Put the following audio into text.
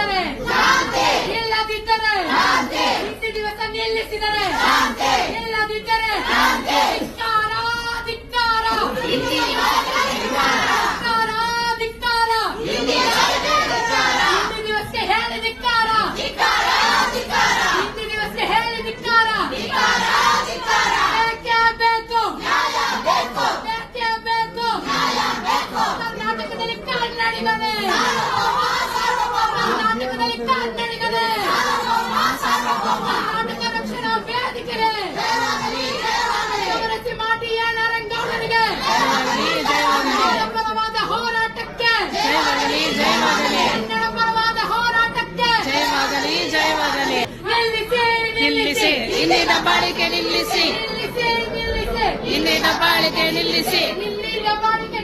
ನಿಲ್ಲಿಸಿದರೆ ಇಲ್ಲದಿದ್ದರೆ ಹಿಂದಿ ದಿವಸ ನಿಲ್ಲಿಸಿದರೆ ಇಲ್ಲದಿದ್ದರೆ ಧಿಕ್ಕಾರ, ಧಿಕ್ಕಾರ. ಧಿಕ್ಕಾರ, ಧಿಕ್ಕಾರ. ಹಿಂದಿ ದಿವಸಕ್ಕೆ ಹೇಳಿ ಧಿಕ್ಕಾರ. ಹಿಂದಿ ದಿವಸಕ್ಕೆ ಹೇಳಿ ಧಿಕ್ಕಾರ. ಬೇಕೇ ಬೇಕು. ಬೇಕೇ. ಬೇಕು. ಕರ್ನಾಟಕದಲ್ಲಿ ಕನ್ನಡಿಗನೇ. ನಿಲ್ಲಿಸಿ ಇಲ್ಲಿ ದಬ್ಬಾಳಿಕೆ ನಿಲ್ಲಿಸಿ ನಿಲ್ಲಿಸಿ ನಿಲ್ಲಿಸಿ ಇಲ್ಲಿ ದಬ್ಬಾಳಿಕೆ ನಿಲ್ಲಿಸಿ ಇಲ್ಲಿ ದಬ್ಬಾಳಿಕೆ